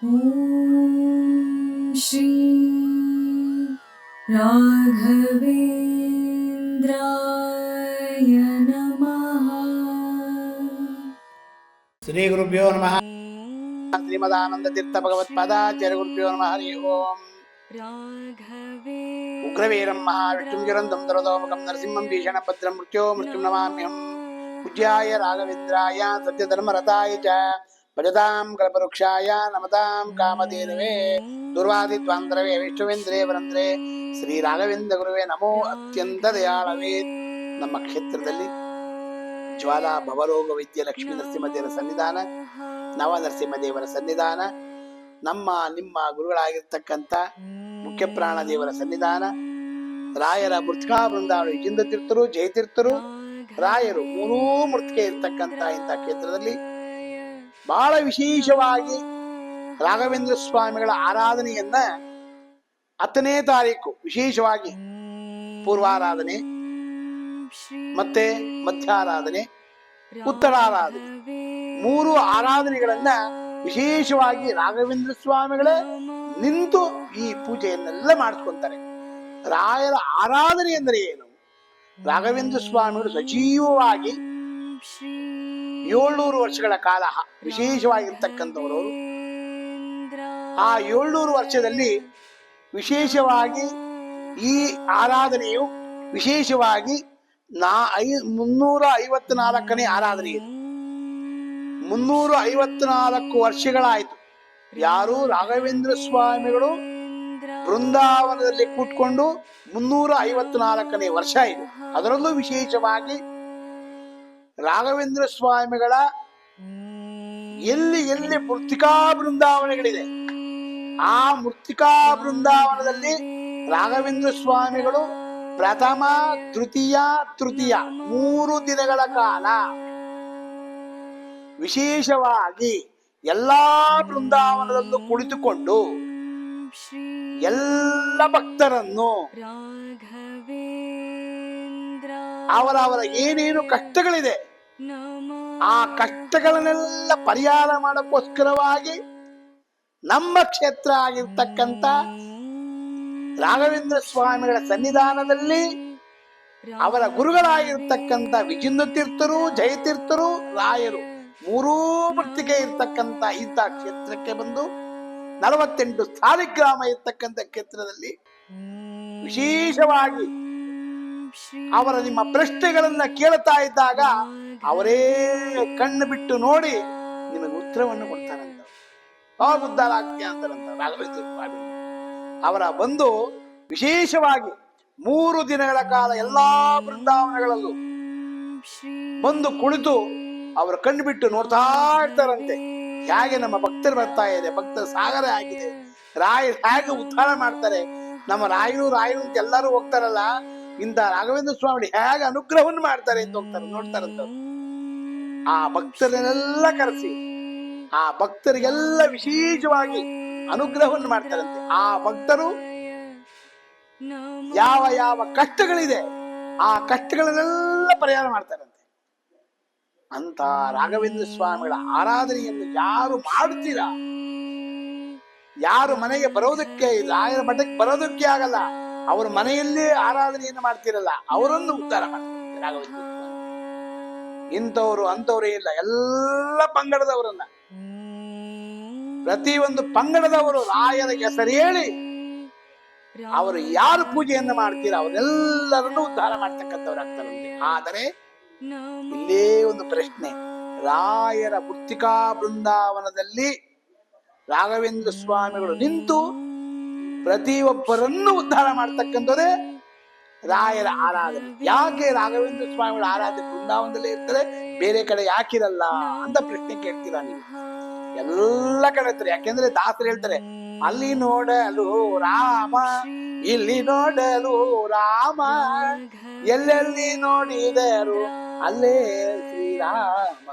श्री राघवेन्द्राय नमः श्रीगुरुभ्यो नमः श्रीमदानन्दतीर्थभगवत्पादाचार्यगुरुभ्यो नमः हरि ओम् उग्रवीरं महाविष्णुं जुरन्दं दरदोमुखं नरसिंहं भीषणभद्रं मृत्यो मृत्युं नमाम्यहम् पूज्याय राघवेन्द्राय सत्यधर्मरताय च ಭಜತಾಂ ಕಲ್ಪವೃಕ್ಷಾಯ ನಮತಾಂ ಕಾಮಧೇನವೇ ದುರ್ವಾದಿತ್ವಾಂತರವೇ ವಿಷ್ಣುವೇಂದ್ರೇ ವರಂದ್ರೇ ಶ್ರೀ ರಾಘವೇಂದ್ರ ಗುರುವೇ ನಮೋ ಅತ್ಯಂತ ದಯಾಳವೇ ನಮ್ಮ ಕ್ಷೇತ್ರದಲ್ಲಿ ಜ್ವಾಲಾ ಭವರೋಗ ವೈದ್ಯ ಲಕ್ಷ್ಮೀ ನರಸಿಂಹದೇವರ ಸನ್ನಿಧಾನ ನವ ನರಸಿಂಹದೇವರ ಸನ್ನಿಧಾನ ನಮ್ಮ ನಿಮ್ಮ ಗುರುಗಳಾಗಿರ್ತಕ್ಕಂಥ ಮುಖ್ಯ ಪ್ರಾಣ ದೇವರ ಸನ್ನಿಧಾನ ರಾಯರ ಮೃತ್ಕಾ ಬೃಂದಾವಳಿ ಜಿಂದ ತೀರ್ಥರು ಜಯತೀರ್ಥರು ರಾಯರು ಮೂರೂ ಮೃತ್ಕೆ ಇರ್ತಕ್ಕಂಥ ಇಂಥ ಕ್ಷೇತ್ರದಲ್ಲಿ ಬಹಳ ವಿಶೇಷವಾಗಿ ರಾಘವೇಂದ್ರ ಸ್ವಾಮಿಗಳ ಆರಾಧನೆಯನ್ನ ಹತ್ತನೇ ತಾರೀಕು ವಿಶೇಷವಾಗಿ ಪೂರ್ವಾರಾಧನೆ, ಮತ್ತೆ ಮಧ್ಯಾರಾಧನೆ, ಉತ್ತರಾರಾಧನೆ. ಮೂರು ಆರಾಧನೆಗಳನ್ನ ವಿಶೇಷವಾಗಿ ರಾಘವೇಂದ್ರ ಸ್ವಾಮಿಗಳೇ ನಿಂತು ಈ ಪೂಜೆಯನ್ನೆಲ್ಲ ಮಾಡಿಸ್ಕೊಂತಾರೆ. ರಾಯರ ಆರಾಧನೆ ಎಂದರೆ ಏನು? ರಾಘವೇಂದ್ರ ಸ್ವಾಮಿಗಳು ಸಜೀವವಾಗಿ ಏಳ್ನೂರು ವರ್ಷಗಳ ಕಾಲ ವಿಶೇಷವಾಗಿರ್ತಕ್ಕಂಥವರು. ಆ ಏಳ್ನೂರು ವರ್ಷದಲ್ಲಿ ವಿಶೇಷವಾಗಿ ಈ ಆರಾಧನೆಯು ವಿಶೇಷವಾಗಿ ನಾ ಐ ಮುನ್ನೂರ ಐವತ್ನಾಲ್ಕನೇ ಆರಾಧನೆ ಇದು. ಮುನ್ನೂರ ಐವತ್ನಾಲ್ಕು ವರ್ಷಗಳಾಯಿತು. ಯಾರು ರಾಘವೇಂದ್ರ ಸ್ವಾಮಿಗಳು ಬೃಂದಾವನದಲ್ಲಿ ಕೂತ್ಕೊಂಡು ಮುನ್ನೂರ ಐವತ್ನಾಲ್ಕನೇ ವರ್ಷ ಇದು. ಅದರಲ್ಲೂ ವಿಶೇಷವಾಗಿ ರಾಘವೇಂದ್ರ ಸ್ವಾಮಿಗಳ ಎಲ್ಲಿ ಎಲ್ಲಿ ಮೃತ್ತಿಕಾ ಬೃಂದಾವನಗಳಿದೆ, ಆ ಮೃತ್ತಿಕಾ ಬೃಂದಾವನದಲ್ಲಿ ರಾಘವೇಂದ್ರ ಸ್ವಾಮಿಗಳು ಪ್ರಥಮ, ತೃತೀಯ ತೃತೀಯ ಮೂರು ದಿನಗಳ ಕಾಲ ವಿಶೇಷವಾಗಿ ಎಲ್ಲಾ ಬೃಂದಾವನದಲ್ಲೂ ಕುಳಿತುಕೊಂಡು ಎಲ್ಲ ಭಕ್ತರನ್ನು ಅವರವರ ಏನೇನು ಕಷ್ಟಗಳಿದೆ, ಆ ಕಷ್ಟಗಳನ್ನೆಲ್ಲ ಪರಿಹಾರ ಮಾಡಕ್ಕೋಸ್ಕರವಾಗಿ ನಮ್ಮ ಕ್ಷೇತ್ರ ಆಗಿರ್ತಕ್ಕಂಥ ರಾಘವೇಂದ್ರ ಸ್ವಾಮಿಗಳ ಸನ್ನಿಧಾನದಲ್ಲಿ ಅವರ ಗುರುಗಳಾಗಿರ್ತಕ್ಕಂಥ ವಿಜಿಂದ ತೀರ್ಥರು ಜಯತೀರ್ಥರು ರಾಯರು ಮೂರೂ ಮೃತ್ತಿಗೆ ಇರ್ತಕ್ಕಂಥ ಇಂಥ ಕ್ಷೇತ್ರಕ್ಕೆ ಬಂದು ನಲವತ್ತೆಂಟು ಸಾಲಿಗ್ರಾಮ ಇರ್ತಕ್ಕಂಥ ಕ್ಷೇತ್ರದಲ್ಲಿ ವಿಶೇಷವಾಗಿ ಅವರ ನಿಮ್ಮ ಪ್ರಶ್ನೆಗಳನ್ನ ಕೇಳ್ತಾ ಇದ್ದಾಗ ಅವರೇ ಕಣ್ಣು ಬಿಟ್ಟು ನೋಡಿ ನಿಮಗೆ ಉತ್ತರವನ್ನು ಕೊಡ್ತಾರಂತ. ಆ ಆಗ್ತೀಯ ಅಂತಾರಂತ ರಾಘವೇಂದ್ರ ಸ್ವಾಮಿ. ಅವರ ಬಂದು ವಿಶೇಷವಾಗಿ ಮೂರು ದಿನಗಳ ಕಾಲ ಎಲ್ಲಾ ಬೃಂದಾವನಗಳಲ್ಲೂ ಬಂದು ಕುಳಿತು ಅವರು ಕಣ್ಣು ಬಿಟ್ಟು ನೋಡ್ತಾ ಇರ್ತಾರಂತೆ. ಹೇಗೆ ನಮ್ಮ ಭಕ್ತರು ಬರ್ತಾ ಇದೆ ಭಕ್ತರ ಸಾಗರ ಆಗಿದೆ ರಾಯ ಹೇಗೆ ಉದ್ಧಾರ ಮಾಡ್ತಾರೆ ನಮ್ಮ ರಾಯರು ರಾಯರು ಅಂತ ಎಲ್ಲರೂ ಹೋಗ್ತಾರಲ್ಲ ಇಂಥ ರಾಘವೇಂದ್ರ ಸ್ವಾಮಿ ಹೇಗೆ ಅನುಗ್ರಹವನ್ನು ಮಾಡ್ತಾರೆ ಅಂತ ಹೋಗ್ತಾರೆ ನೋಡ್ತಾರಂತ ಆ ಭಕ್ತರನ್ನೆಲ್ಲ ಕರೆಸಿ, ಆ ಭಕ್ತರಿಗೆಲ್ಲ ವಿಶೇಷವಾಗಿ ಅನುಗ್ರಹವನ್ನು ಮಾಡ್ತಾರಂತೆ. ಆ ಭಕ್ತರು ಯಾವ ಯಾವ ಕಷ್ಟಗಳಿದೆ, ಆ ಕಷ್ಟಗಳನ್ನೆಲ್ಲ ಪರಿಹಾರ ಮಾಡ್ತಾರಂತೆ. ಅಂತ ರಾಘವೇಂದ್ರ ಸ್ವಾಮಿಗಳ ಆರಾಧನೆಯನ್ನು ಯಾರು ಮಾಡುತ್ತೀರಾ? ಯಾರು ಮನೆಗೆ ಬರೋದಕ್ಕೆ, ರಾಯರ ಮಠಕ್ಕೆ ಬರೋದಕ್ಕೆ ಆಗಲ್ಲ. ಅವ್ರ ಮನೆಯಲ್ಲೇ ಆರಾಧನೆಯನ್ನು ಮಾಡ್ತಿರಲ್ಲ ಅವರನ್ನು ಉದ್ಧಾರ ಮಾಡ್ತಾರೆ ಇಂಥವ್ರು ಅಂಥವ್ರೇ ಇಲ್ಲ ಎಲ್ಲ ಪಂಗಡದವರನ್ನ. ಪ್ರತಿಯೊಂದು ಪಂಗಡದವರು ರಾಯರ ಹೆಸರು ಹೇಳಿ ಅವರು ಯಾರು ಪೂಜೆಯನ್ನು ಮಾಡ್ತೀರ ಅವರೆಲ್ಲರನ್ನು ಉದ್ಧಾರ ಮಾಡ್ತಕ್ಕಂಥವ್ರಾಗ್ತಾರಂತೆ ಆದರೆ ಇಲ್ಲೇ ಒಂದು ಪ್ರಶ್ನೆ. ರಾಯರ ಮೃತ್ತಿಕಾ ಬೃಂದಾವನದಲ್ಲಿ ರಾಘವೇಂದ್ರ ಸ್ವಾಮಿಗಳು ನಿಂತು ಪ್ರತಿಯೊಬ್ಬರನ್ನು ಉದ್ಧಾರ ಮಾಡ್ತಕ್ಕಂಥದ್ದೇ ರಾಯರ ಆರಾಧನೆ. ಯಾಕೆ ರಾಘವೇಂದ್ರ ಸ್ವಾಮಿಗಳ ಆರಾಧನೆ ಬೃಂದಾವನದಲ್ಲೇ ಇರ್ತಾರೆ ಬೇರೆ ಕಡೆ ಯಾಕಿರಲ್ಲ ಅಂತ ಪ್ರಶ್ನೆ ಕೇಳ್ತೀರಾ ನೀವು? ಎಲ್ಲ ಕಡೆ ಇರ್ತಾರೆ. ಯಾಕೆಂದ್ರೆ ದಾಸರು ಹೇಳ್ತಾರೆ, ಅಲ್ಲಿ ನೋಡಲು ರಾಮ, ಇಲ್ಲಿ ನೋಡಲು ರಾಮ, ಎಲ್ಲೆಲ್ಲಿ ನೋಡಿದರು ಅಲ್ಲೇ ಶ್ರೀರಾಮ.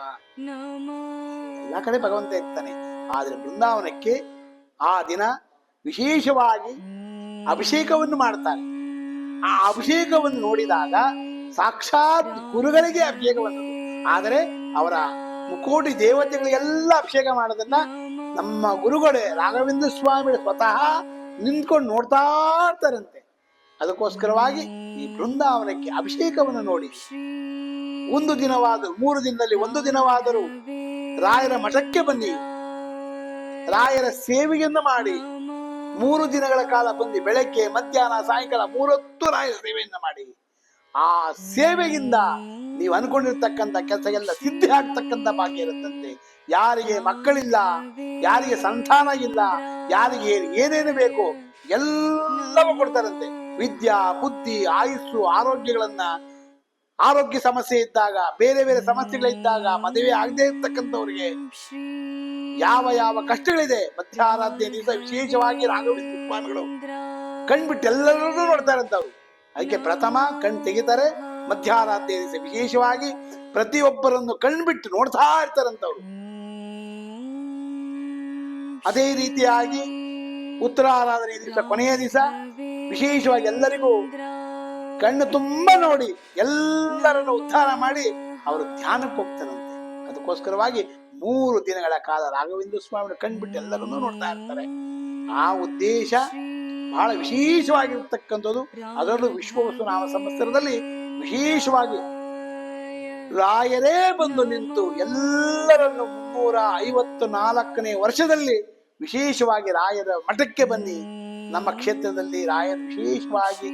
ಎಲ್ಲ ಕಡೆ ಭಗವಂತ ಇರ್ತಾನೆ. ಆದ್ರೆ ಬೃಂದಾವನಕ್ಕೆ ಆ ದಿನ ವಿಶೇಷವಾಗಿ ಅಭಿಷೇಕವನ್ನು ಮಾಡ್ತಾರೆ. ಆ ಅಭಿಷೇಕವನ್ನು ನೋಡಿದಾಗ ಸಾಕ್ಷಾತ್ ಗುರುಗಳಿಗೆ ಅಭಿಷೇಕವನ್ನು. ಆದರೆ ಅವರ ಮುಕೋಟಿ ದೇವತೆಗಳಿಗೆಲ್ಲ ಅಭಿಷೇಕ ಮಾಡೋದನ್ನ ನಮ್ಮ ಗುರುಗಳೇ ರಾಘವೇಂದ್ರ ಸ್ವಾಮಿ ಸ್ವತಃ ನಿಂತ್ಕೊಂಡು ನೋಡ್ತಾ ಇರ್ತಾರಂತೆ. ಅದಕ್ಕೋಸ್ಕರವಾಗಿ ಈ ಬೃಂದಾವನಕ್ಕೆ ಅಭಿಷೇಕವನ್ನು ನೋಡಿ. ಒಂದು ದಿನವಾದರೂ ಮೂರು ದಿನದಲ್ಲಿ ಒಂದು ದಿನವಾದರೂ ರಾಯರ ಮಠಕ್ಕೆ ಬನ್ನಿ. ರಾಯರ ಸೇವೆಯನ್ನು ಮಾಡಿ. ಮೂರು ದಿನಗಳ ಕಾಲ ಬಂದು ಬೆಳಗ್ಗೆ, ಮಧ್ಯಾಹ್ನ, ಸಾಯಂಕಾಲ ಮೂರೊತ್ತು ರಾಯ ಸೇವೆಯನ್ನ ಮಾಡಿ. ಆ ಸೇವೆಯಿಂದ ನೀವು ಅನ್ಕೊಂಡಿರ್ತಕ್ಕಂಥ ಕೆಲಸ ಎಲ್ಲ ಸಿದ್ಧಿ ಆಗ್ತಕ್ಕಂಥ ಭಾಗ್ಯ ಇರುತ್ತಂತೆ. ಯಾರಿಗೆ ಮಕ್ಕಳಿಲ್ಲ, ಯಾರಿಗೆ ಸಂತಾನ ಇಲ್ಲ, ಯಾರಿಗೆ ಏನೇನು ಬೇಕು ಎಲ್ಲವೂ ಕೊಡ್ತಾರಂತೆ. ವಿದ್ಯಾ, ಬುದ್ಧಿ, ಆಯುಸ್ಸು, ಆರೋಗ್ಯಗಳನ್ನ, ಆರೋಗ್ಯ ಸಮಸ್ಯೆ ಇದ್ದಾಗ, ಬೇರೆ ಬೇರೆ ಸಮಸ್ಯೆಗಳಿದ್ದಾಗ, ಮದುವೆ ಆಗದೆ ಇರ್ತಕ್ಕಂಥವ್ರಿಗೆ ಯಾವ ಯಾವ ಕಷ್ಟಗಳಿದೆ. ಮಧ್ಯಾರಾಧ್ಯ ದಿವಸ ವಿಶೇಷವಾಗಿ ರಾಘವೇಂದ್ರ ಸ್ವಾಮಿಗಳು ಕಣ್ಬಿಟ್ಟು ಎಲ್ಲರನ್ನೂ ನೋಡ್ತಾರಂತವ್ರು ಅದಕ್ಕೆ ಪ್ರಥಮ ಕಣ್ ತೆಗಿತಾರೆ. ಮಧ್ಯಾರಾಧ್ಯ ದಿವಸ ವಿಶೇಷವಾಗಿ ಪ್ರತಿಯೊಬ್ಬರನ್ನು ಕಣ್ಬಿಟ್ಟು ನೋಡ್ತಾ ಇರ್ತಾರಂತವ್ರು ಅದೇ ರೀತಿಯಾಗಿ ಉತ್ತರ ಆರಾಧನೆ ದಿವಸ ಕೊನೆಯ ದಿವಸ ವಿಶೇಷವಾಗಿ ಎಲ್ಲರಿಗೂ ಕಣ್ಣು ತುಂಬಾ ನೋಡಿ ಎಲ್ಲರನ್ನು ಉದ್ಧಾರ ಮಾಡಿ ಅವರು ಧ್ಯಾನಕ್ಕೆ ಹೋಗ್ತಾರಂತೆ. ಅದಕ್ಕೋಸ್ಕರವಾಗಿ ಮೂರು ದಿನಗಳ ಕಾಲ ರಾಘವೇಂದ್ರ ಸ್ವಾಮಿ ಕಣ್ಬಿಟ್ಟು ಎಲ್ಲರನ್ನೂ ನೋಡ್ತಾ ಇರ್ತಾರೆ. ಆ ಉದ್ದೇಶ ಬಹಳ ವಿಶೇಷವಾಗಿರ್ತಕ್ಕಂಥದ್ದು. ಅದರಲ್ಲೂ ವಿಶ್ವವಸ್ತು ನಾಮ ಸಂವತ್ಸರದಲ್ಲಿ ವಿಶೇಷವಾಗಿ ರಾಯರೇ ಬಂದು ನಿಂತು ಎಲ್ಲರನ್ನು ಮುನ್ನೂರ ಐವತ್ತು ನಾಲ್ಕನೇ ವರ್ಷದಲ್ಲಿ ವಿಶೇಷವಾಗಿ ರಾಯರ ಮಠಕ್ಕೆ ಬನ್ನಿ. ನಮ್ಮ ಕ್ಷೇತ್ರದಲ್ಲಿ ರಾಯರು ವಿಶೇಷವಾಗಿ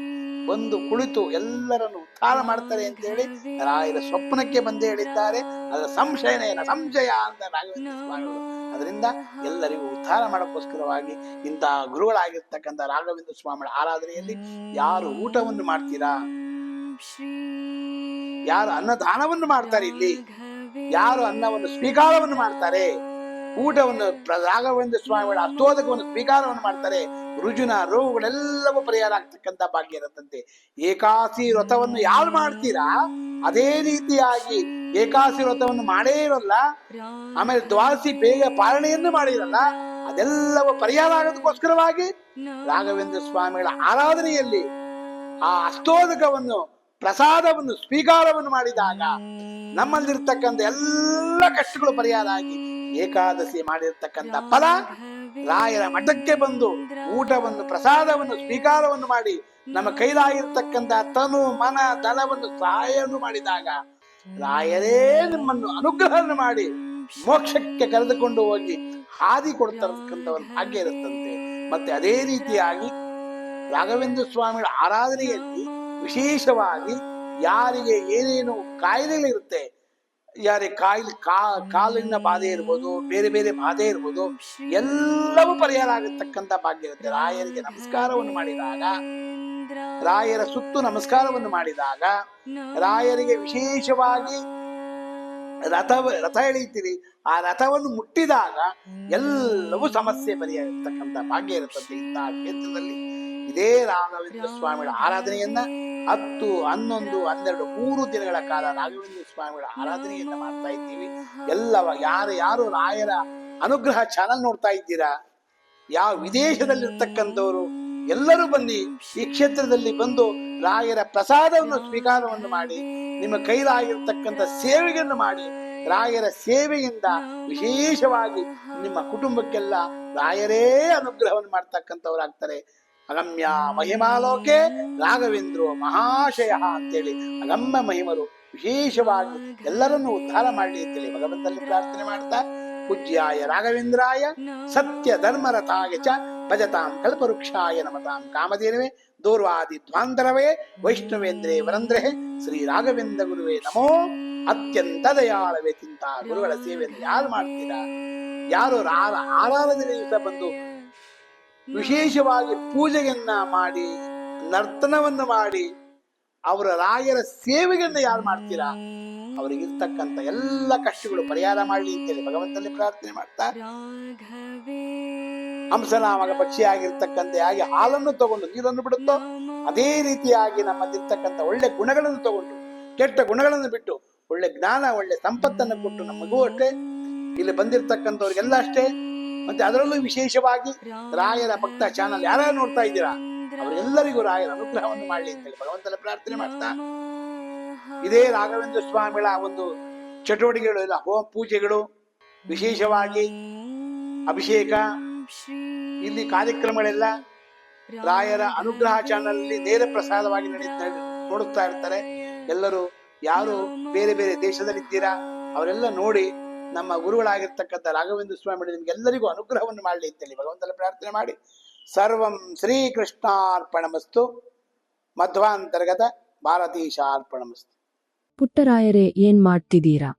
ಬಂದು ಕುಳಿತು ಎಲ್ಲರನ್ನು ಉದ್ಧಾರ ಮಾಡ್ತಾರೆ ಅಂತ ಹೇಳಿ ರಾಯರ ಸ್ವಪ್ನಕ್ಕೆ ಬಂದು ಹೇಳಿದ್ದಾರೆ. ಅದರ ಸಂಶಯನೇನ ಸಂಶಯ ಅಂತ ರಾಘವೇಂದ್ರ ಸ್ವಾಮಿಗಳು ಅದರಿಂದ ಎಲ್ಲರಿಗೂ ಉದ್ಧಾರ ಮಾಡೋಕ್ಕೋಸ್ಕರವಾಗಿ ಇಂತಹ ಗುರುಗಳಾಗಿರ್ತಕ್ಕಂಥ ರಾಘವೇಂದ್ರ ಸ್ವಾಮಿಗಳ ಆರಾಧನೆಯಲ್ಲಿ ಯಾರು ಊಟವನ್ನು ಮಾಡ್ತೀರಾ? ಯಾರು ಅನ್ನದಾನವನ್ನು ಮಾಡ್ತಾರೆ ಇಲ್ಲಿ? ಯಾರು ಅನ್ನವನ್ನು ಸ್ವೀಕಾರವನ್ನು ಮಾಡ್ತಾರೆ? ಊಟವನ್ನು ರಾಘವೇಂದ್ರ ಸ್ವಾಮಿಗಳ ಅಸ್ತೋದಕವನ್ನು ಸ್ವೀಕಾರವನ್ನು ಮಾಡ್ತಾರೆ. ರುಜುನ ರೋಗಗಳೆಲ್ಲವೂ ಪರಿಹಾರ ಆಗ್ತಕ್ಕಂಥ ಭಾಗ್ಯ ಇರುತ್ತಂತೆ. ಏಕಾಸಿ ವ್ರತವನ್ನು ಯಾರು ಮಾಡ್ತೀರಾ? ಅದೇ ರೀತಿಯಾಗಿ ಏಕಾಸಿ ವ್ರತವನ್ನು ಮಾಡೇ ಇರಲ್ಲ. ಆಮೇಲೆ ದ್ವಾಸಿ ಬೇಗ ಪಾಲನೆಯನ್ನು ಮಾಡಿರಲ್ಲ. ಅದೆಲ್ಲವೂ ಪರಿಹಾರ ಆಗೋದಕ್ಕೋಸ್ಕರವಾಗಿ ರಾಘವೇಂದ್ರ ಸ್ವಾಮಿಗಳ ಆರಾಧನೆಯಲ್ಲಿ ಆ ಅಸ್ತೋದಕವನ್ನು ಪ್ರಸಾದವನ್ನು ಸ್ವೀಕಾರವನ್ನು ಮಾಡಿದಾಗ ನಮ್ಮಲ್ಲಿರ್ತಕ್ಕಂಥ ಎಲ್ಲ ಕಷ್ಟಗಳು ಪರಿಹಾರ ಆಗಿ ಏಕಾದಶಿ ಮಾಡಿರ್ತಕ್ಕಂಥ ಫಲ ರಾಯರ ಮಠಕ್ಕೆ ಬಂದು ಊಟವನ್ನು, ಪ್ರಸಾದವನ್ನು, ಸ್ವೀಕಾರವನ್ನು ಮಾಡಿ ನಮ್ಮ ಕೈಲಾಗಿರ್ತಕ್ಕಂಥ ತನು, ಮನ ಧನವನ್ನು ಸಹಾಯವನ್ನು ಮಾಡಿದಾಗ ರಾಯರೇ ನಿಮ್ಮನ್ನು ಅನುಗ್ರಹವನ್ನು ಮಾಡಿ ಮೋಕ್ಷಕ್ಕೆ ಕರೆದುಕೊಂಡು ಹೋಗಿ ಹಾದಿ ಕೊಡ್ತಕ್ಕಂಥವನ್ ಹಾಗೆ ಇರುತ್ತಂತೆ. ಮತ್ತೆ ಅದೇ ರೀತಿಯಾಗಿ ರಾಘವೇಂದ್ರ ಸ್ವಾಮಿಗಳ ಆರಾಧನೆಯಲ್ಲಿ ವಿಶೇಷವಾಗಿ ಯಾರಿಗೆ ಏನೇನು ಕಾಯಿಲೆಗಳಿರುತ್ತೆ ಯಾರಿಗೆ ಕಾಯಿಲೆ ಕಾ, ಕಾಲಿನ ಬಾಧೆ ಇರ್ಬೋದು, ಬೇರೆ ಬೇರೆ ಬಾಧೆ ಇರ್ಬೋದು, ಎಲ್ಲವೂ ಪರಿಹಾರ ಆಗತಕ್ಕಂತ ಭಾಗ್ಯ ಇರುತ್ತೆ ರಾಯರಿಗೆ ನಮಸ್ಕಾರವನ್ನು ಮಾಡಿದಾಗ, ರಾಯರ ಸುತ್ತು ನಮಸ್ಕಾರವನ್ನು ಮಾಡಿದಾಗ, ರಾಯರಿಗೆ ವಿಶೇಷವಾಗಿ ರಥ ರಥ ಎಳೆಯುತ್ತೀರಿ. ಆ ರಥವನ್ನು ಮುಟ್ಟಿದಾಗ ಎಲ್ಲವೂ ಸಮಸ್ಯೆ ಪರಿಹರಿರ್ತಕ್ಕಂಥ ಭಾಗ್ಯ ಇರುತ್ತದೆ ಇಂತಹ ಕ್ಷೇತ್ರದಲ್ಲಿ. ಇದೇ ರಾಘವೇಂದ್ರ ಸ್ವಾಮಿಗಳ ಆರಾಧನೆಯನ್ನ ಹತ್ತು ಹನ್ನೊಂದು ಹನ್ನೆರಡು ಮೂರು ದಿನಗಳ ಕಾಲ ರಾಘವೇಂದ್ರ ಸ್ವಾಮಿಗಳ ಆರಾಧನೆಯನ್ನ ಮಾಡ್ತಾ ಇದ್ದೀವಿ. ಎಲ್ಲ ಯಾರು ಯಾರು ರಾಯರ ಅನುಗ್ರಹ ಚಾನಲ್ ನೋಡ್ತಾ ಇದ್ದೀರಾ? ಯಾವ ವಿದೇಶದಲ್ಲಿರ್ತಕ್ಕಂಥವ್ರು ಎಲ್ಲರೂ ಬನ್ನಿ ಈ ಕ್ಷೇತ್ರದಲ್ಲಿ ಬಂದು ರಾಯರ ಪ್ರಸಾದವನ್ನು ಸ್ವೀಕಾರವನ್ನು ಮಾಡಿ ನಿಮ್ಮ ಕೈಲಾಗಿರ್ತಕ್ಕಂಥ ಸೇವೆಯನ್ನು ಮಾಡಿ ರಾಯರ ಸೇವೆಯಿಂದ ವಿಶೇಷವಾಗಿ ನಿಮ್ಮ ಕುಟುಂಬಕ್ಕೆಲ್ಲ ರಾಯರೇ ಅನುಗ್ರಹವನ್ನು ಮಾಡ್ತಕ್ಕಂಥವ್ರಾಗ್ತಾರೆ. ಅಗಮ್ಯ ಮಹಿಮಾಲೋಕೆ ರಾಘವೇಂದ್ರ ಮಹಾಶಯ ಅಂತೇಳಿ ಅಗಮ್ಯ ಮಹಿಮರು ವಿಶೇಷವಾಗಿ ಎಲ್ಲರನ್ನೂ ಉದ್ಧಾರ ಮಾಡಲಿ ಅಂತೇಳಿ ಭಗವಂತನಲ್ಲಿ ಪ್ರಾರ್ಥನೆ ಮಾಡ್ತಾ, ಪೂಜ್ಯಾಯ ರಾಘವೇಂದ್ರಾಯ ಸತ್ಯ ಧರ್ಮರಥಾಯ ಚ ಭಜತಾಂ ಕಲ್ಪವೃಕ್ಷಾಯ ನಮತಾಂ ಕಾಮಧೇನವೇ ದೂರ್ವಾದಿ ಧ್ವಾಂತರವೇ ವೈಷ್ಣವೇಂದ್ರೇ ವರಂದ್ರೆ ಶ್ರೀ ರಾಘವೇಂದ್ರ ಗುರುವೇ ನಮೋ. ಅತ್ಯಂತ ದಯಾಳವೇ ತಿಂತ ಗುರುಗಳ ಸೇವೆಯನ್ನು ಯಾರು ಮಾಡ್ತೀರಾ? ಯಾರು ಆರಾಧನೆ ಬಂದು ವಿಶೇಷವಾಗಿ ಪೂಜೆಯನ್ನ ಮಾಡಿ ನರ್ತನವನ್ನು ಮಾಡಿ ಅವರ ರಾಯರ ಸೇವೆಯನ್ನ ಯಾರು ಮಾಡ್ತೀರಾ? ಅವರಿಗಿರ್ತಕ್ಕಂಥ ಎಲ್ಲ ಕಷ್ಟಗಳು ಪರಿಹಾರ ಮಾಡಲಿ ಅಂತೇಳಿ ಭಗವಂತನಲ್ಲಿ ಪ್ರಾರ್ಥನೆ ಮಾಡ್ತಾ ಹಂಸನಾಮಗ ಪಕ್ಷಿಯಾಗಿರ್ತಕ್ಕಂಥ ಹಾಗೆ ಹಾಲನ್ನು ತಗೊಂಡು ನೀರನ್ನು ಬಿಡುತ್ತೋ? ಅದೇ ರೀತಿಯಾಗಿ ನಮ್ಮಲ್ಲಿರ್ತಕ್ಕಂಥ ಒಳ್ಳೆ ಗುಣಗಳನ್ನು ತಗೊಂಡು ಕೆಟ್ಟ ಗುಣಗಳನ್ನು ಬಿಟ್ಟು ಒಳ್ಳೆ ಜ್ಞಾನ ಒಳ್ಳೆ ಸಂಪತ್ತನ್ನು ಕೊಟ್ಟು ನಮಗೂ ಅಷ್ಟೇ. ಇಲ್ಲಿ ಬಂದಿರತಕ್ಕಂಥವ್ರಿಗೆಲ್ಲ ಅಷ್ಟೇ. ಮತ್ತೆ ಅದರಲ್ಲೂ ವಿಶೇಷವಾಗಿ ರಾಯರ ಭಕ್ತ ಚಾನಲ್ ಯಾರು ನೋಡ್ತಾ ಇದ್ದೀರಾ? ಅವರೆಲ್ಲರಿಗೂ ರಾಯರ ಅನುಗ್ರಹವನ್ನು ಮಾಡಲಿ ಅಂತೇಳಿ ಭಗವಂತನ ಪ್ರಾರ್ಥನೆ ಮಾಡ್ತಾ. ಇದೇ ರಾಘವೇಂದ್ರ ಸ್ವಾಮಿಗಳ ಒಂದು ಚಟುವಟಿಕೆಗಳು ಇಲ್ಲ ಹೋಮ ಪೂಜೆಗಳು, ವಿಶೇಷವಾಗಿ ಅಭಿಷೇಕ, ಇಲ್ಲಿ ಕಾರ್ಯಕ್ರಮಗಳೆಲ್ಲ ರಾಯರ ಅನುಗ್ರಹ ಚಾನಲ್ ನೇರ ಪ್ರಸಾದವಾಗಿ ನಡೀತಾ ನೋಡುತ್ತಾ ಇರ್ತಾರೆ. ಎಲ್ಲರೂ ಯಾರು ಬೇರೆ ಬೇರೆ ದೇಶದಲ್ಲಿದ್ದೀರಾ, ಅವರೆಲ್ಲ ನೋಡಿ ನಮ್ಮ ಗುರುಗಳಾಗಿರ್ತಕ್ಕಂಥ ರಾಘವೇಂದ್ರ ಸ್ವಾಮಿ ನಿಮ್ಗೆಲ್ಲರಿಗೂ ಅನುಗ್ರಹವನ್ನು ಮಾಡಲಿ ಅಂತೇಳಿ ಭಗವಂತನ ಪ್ರಾರ್ಥನೆ ಮಾಡಿ. ಸರ್ವಂ ಶ್ರೀಕೃಷ್ಣಾರ್ಪಣಮಸ್ತು. ಮಧ್ವಾಂತರ್ಗತ ಭಾರತೀಶಾರ್ಪಣಮಸ್ತು. ಪುಟ್ಟರಾಯರೇ, ಏನ್ ಮಾಡ್ತಿದ್ದೀರಾ?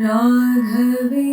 राघवेन्द्रा।